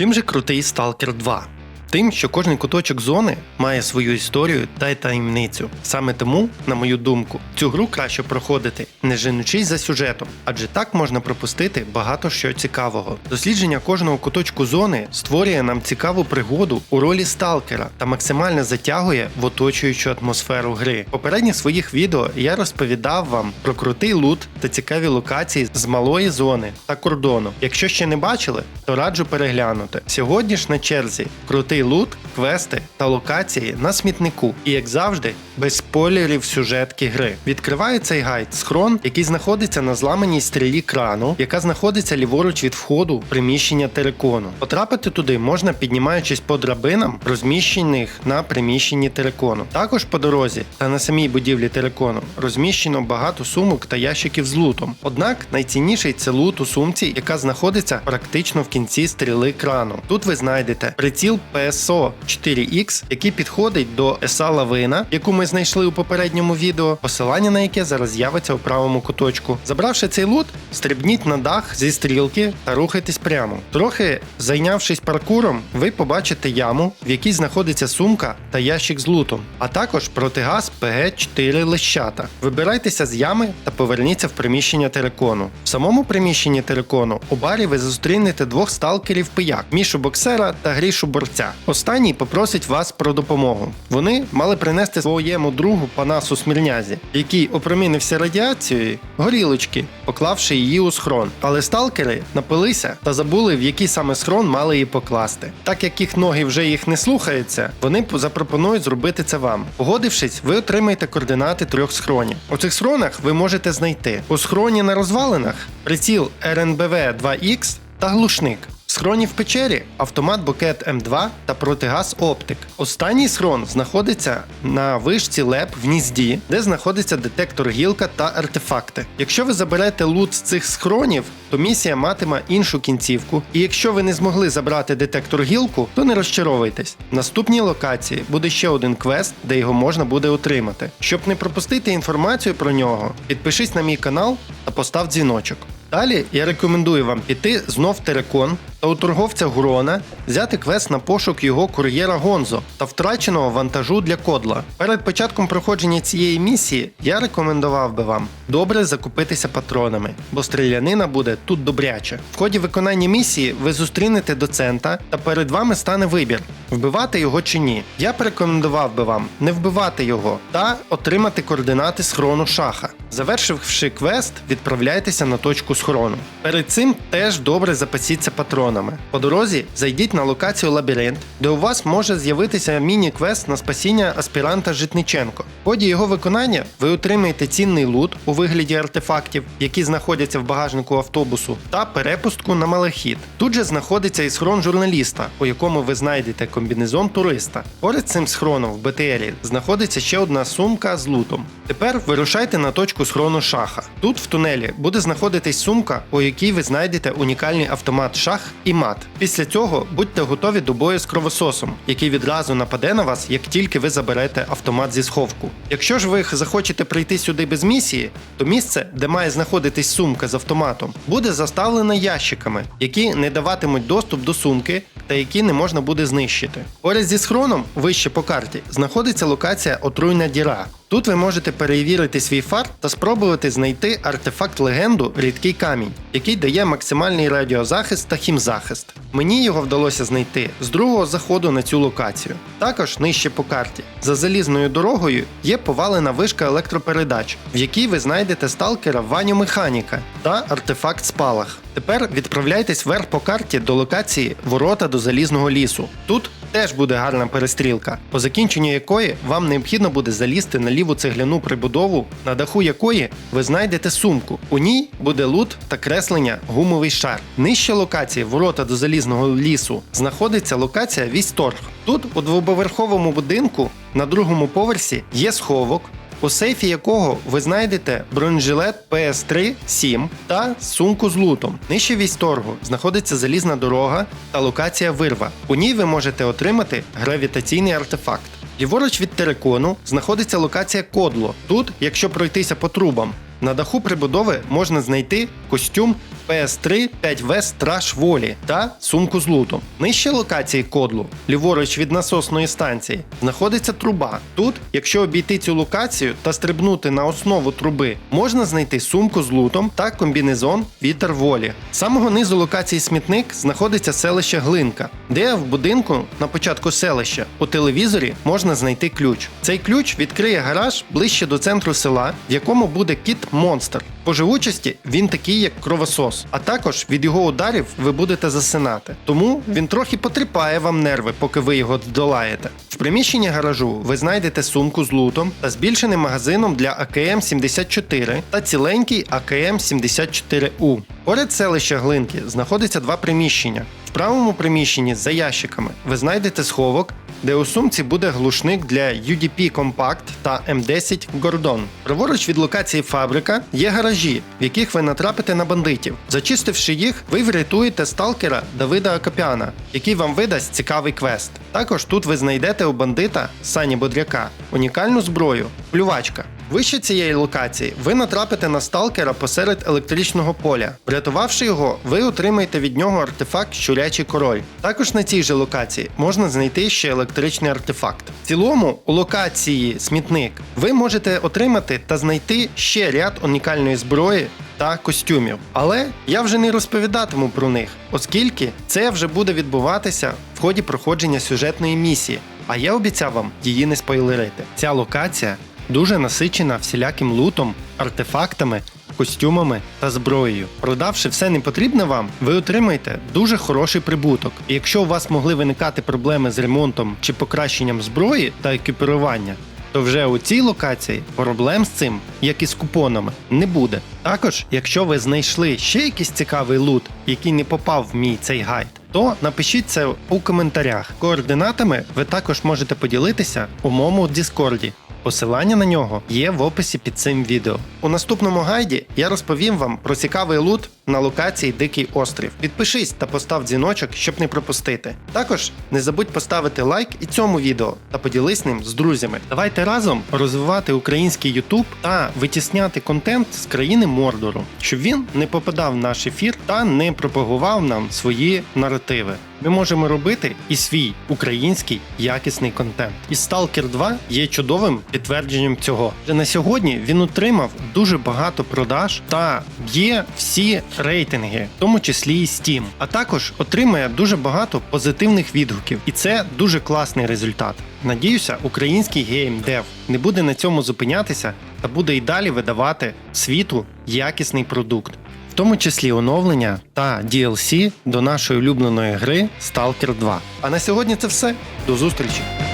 Чим же крутий Stalker 2? Тим, що кожен куточок зони має свою історію та й таємницю. Саме тому, на мою думку, цю гру краще проходити, не женучись за сюжетом, адже так можна пропустити багато що цікавого. Дослідження кожного куточку зони створює нам цікаву пригоду у ролі сталкера та максимально затягує в оточуючу атмосферу гри. Попередніх своїх відео я розповідав вам про крутий лут та цікаві локації з малої зони та кордону. Якщо ще не бачили, то раджу переглянути. Сьогодні ж на черзі крутий лут, квести та локації на смітнику. І як завжди, без спойлерів сюжетки гри. Відкриваю цей гайд схрон, який знаходиться на зламаній стрілі крану, яка знаходиться ліворуч від входу в приміщення терикону. Потрапити туди можна піднімаючись по драбинам, розміщених на приміщенні терикону. Також по дорозі та на самій будівлі терикону розміщено багато сумок та ящиків з лутом. Однак найцінніший це лут у сумці, яка знаходиться практично в кінці стріли крану. Тут ви знайдете приціл PSO 4X, який підходить до ESA лавина, яку ми знайшли у попередньому відео, посилання на яке зараз з'явиться у правому куточку. Забравши цей лут, стрибніть на дах зі стрілки та рухайтесь прямо. Трохи зайнявшись паркуром, ви побачите яму, в якій знаходиться сумка та ящик з лутом, а також протигаз ПГ-4 лещата. Вибирайтеся з ями та поверніться в приміщення терикону. В самому приміщенні терикону у барі ви зустрінете двох сталкерів пияк Мішу Боксера та Грішу Борця. Останній попросить вас про допомогу. Вони мали принести своєму другу Панасу Смірнязі, який опромінився радіацією горілочки, поклавши її у схрон. Але сталкери напилися та забули, в який саме схрон мали її покласти. Так як їх ноги вже їх не слухаються, вони запропонують зробити це вам. Погодившись, ви отримаєте координати трьох схронів. У цих схронах ви можете знайти у схроні на розвалинах приціл РНБВ 2Х та глушник. Схроні в печері автомат Букет М2 та протигаз Оптик. Останній схрон знаходиться на вишці ЛЕП в гнізді, де знаходиться детектор гілка та артефакти. Якщо ви заберете лут з цих схронів, то місія матиме іншу кінцівку. І якщо ви не змогли забрати детектор гілку, то не розчаровуйтесь. В наступній локації буде ще один квест, де його можна буде отримати. Щоб не пропустити інформацію про нього, підпишись на мій канал та постав дзвіночок. Далі я рекомендую вам піти знов Терекон та у торговця Гурона взяти квест на пошук його кур'єра Гонзо та втраченого вантажу для кодла. Перед початком проходження цієї місії я рекомендував би вам добре закупитися патронами, бо стрілянина буде тут добряче. В ході виконання місії ви зустрінете доцента та перед вами стане вибір вбивати його чи ні. Я б рекомендував би вам не вбивати його та отримати координати схрону шаха. Завершивши квест, відправляйтеся на точку схрону. Перед цим теж добре запасіться патронами. По дорозі зайдіть на локацію лабіринт, де у вас може з'явитися міні-квест на спасіння аспіранта Житниченко. В ході його виконання ви отримаєте цінний лут у вигляді артефактів, які знаходяться в багажнику автобусу, та перепустку на малахіт. Тут же знаходиться і схрон журналіста, у якому ви знайдете комбінезон туриста. Поряд цим схроном в БТРі знаходиться ще одна сумка з лутом. Тепер вирушайте на точку схрону шаха. Тут в тунелі буде знаходитись сумка, у якій ви знайдете унікальний автомат шах і мат. Після цього будьте готові до бою з кровососом, який відразу нападе на вас, як тільки ви заберете автомат зі сховку. Якщо ж ви захочете прийти сюди без місії, то місце, де має знаходитись сумка з автоматом, буде заставлене ящиками, які не даватимуть доступ до сумки та які не можна буде знищити. Поряд зі схроном, вище по карті, знаходиться локація Отруйна діра. Тут ви можете перевірити свій фарт та спробувати знайти артефакт легенду Рідкий камінь, який дає максимальний радіозахист та хімзахист. Мені його вдалося знайти з другого заходу на цю локацію. Також нижче по карті. За залізною дорогою є повалена вишка електропередач, в якій ви знайдете сталкера Ваню Механіка та артефакт Спалах. Тепер відправляйтесь вверх по карті до локації Ворота до залізного лісу. Тут теж буде гарна перестрілка, по закінченню якої вам необхідно буде залізти на ліву цегляну прибудову, на даху якої ви знайдете сумку. У ній буде лут та креслення гумовий шар. Нижче локації ворота до залізного лісу знаходиться локація Вісторг. Тут у двоповерховому будинку на другому поверсі є сховок, у сейфі якого ви знайдете бронежилет PS3 7 та сумку з лутом. Нижче військторгу знаходиться залізна дорога та локація вирва. У ній ви можете отримати гравітаційний артефакт. Ліворуч від терикону знаходиться локація Кодло. Тут, якщо пройтися по трубам, На даху прибудови можна знайти костюм PS3 5V Страж Волі та сумку з лутом. Нижче локації кодлу, ліворуч від насосної станції, знаходиться труба. Тут, якщо обійти цю локацію та стрибнути на основу труби, можна знайти сумку з лутом та комбінезон Вітер волі. З самого низу локації смітник знаходиться селище Глинка, де в будинку на початку селища у телевізорі можна знайти ключ. Цей ключ відкриє гараж ближче до центру села, в якому буде кіт Монстр. По живучості він такий, як кровосос, а також від його ударів ви будете засинати. Тому він трохи потріпає вам нерви, поки ви його здолаєте. В приміщенні гаражу ви знайдете сумку з лутом та збільшеним магазином для АКМ-74 та ціленький АКМ-74У. Поряд селища Глинки знаходиться два приміщення. В правому приміщенні за ящиками ви знайдете сховок, де у сумці буде глушник для UDP Compact та M10 Гордон. Праворуч від локації фабрика є гаражі, в яких ви натрапите на бандитів. Зачистивши їх, ви врятуєте сталкера Давида Акопяна, який вам видасть цікавий квест. Також тут ви знайдете у бандита Сані Бодряка унікальну зброю плювачка. Вище цієї локації ви натрапите на сталкера посеред електричного поля. Врятувавши його, ви отримаєте від нього артефакт Щурячий король. Також на цій же локації можна знайти ще електричний артефакт. В цілому, у локації смітник ви можете отримати та знайти ще ряд унікальної зброї. Та костюмів, але я вже не розповідатиму про них, оскільки це вже буде відбуватися в ході проходження сюжетної місії. А я обіцяв вам її не спойлерити. Ця локація дуже насичена всіляким лутом, артефактами, костюмами та зброєю. Продавши все непотрібне вам, ви отримаєте дуже хороший прибуток. І якщо у вас могли виникати проблеми з ремонтом чи покращенням зброї та екіпірування, то вже у цій локації проблем з цим, як і з купонами, не буде. Також, якщо ви знайшли ще якийсь цікавий лут, який не попав в мій цей гайд, то напишіть це у коментарях. Координатами ви також можете поділитися у моєму Діскорді. Посилання на нього є в описі під цим відео. У наступному гайді я розповім вам про цікавий лут на локації Дикий острів. Підпишись та постав дзвіночок, щоб не пропустити. Також не забудь поставити лайк і цьому відео та поділись ним з друзями. Давайте разом розвивати український YouTube та витісняти контент з країни Мордору, щоб він не попадав в наш ефір та не пропагував нам свої наративи. Ми можемо робити і свій український якісний контент. І Stalker 2 є чудовим підтвердженням цього. Вже на сьогодні він отримав дуже багато продаж та б'є всі рейтинги, в тому числі і Steam. А також отримує дуже багато позитивних відгуків, і це дуже класний результат. Надіюся, український геймдев не буде на цьому зупинятися та буде і далі видавати світу якісний продукт в тому числі оновлення та DLC до нашої улюбленої гри Stalker 2. А на сьогодні це все. До зустрічі!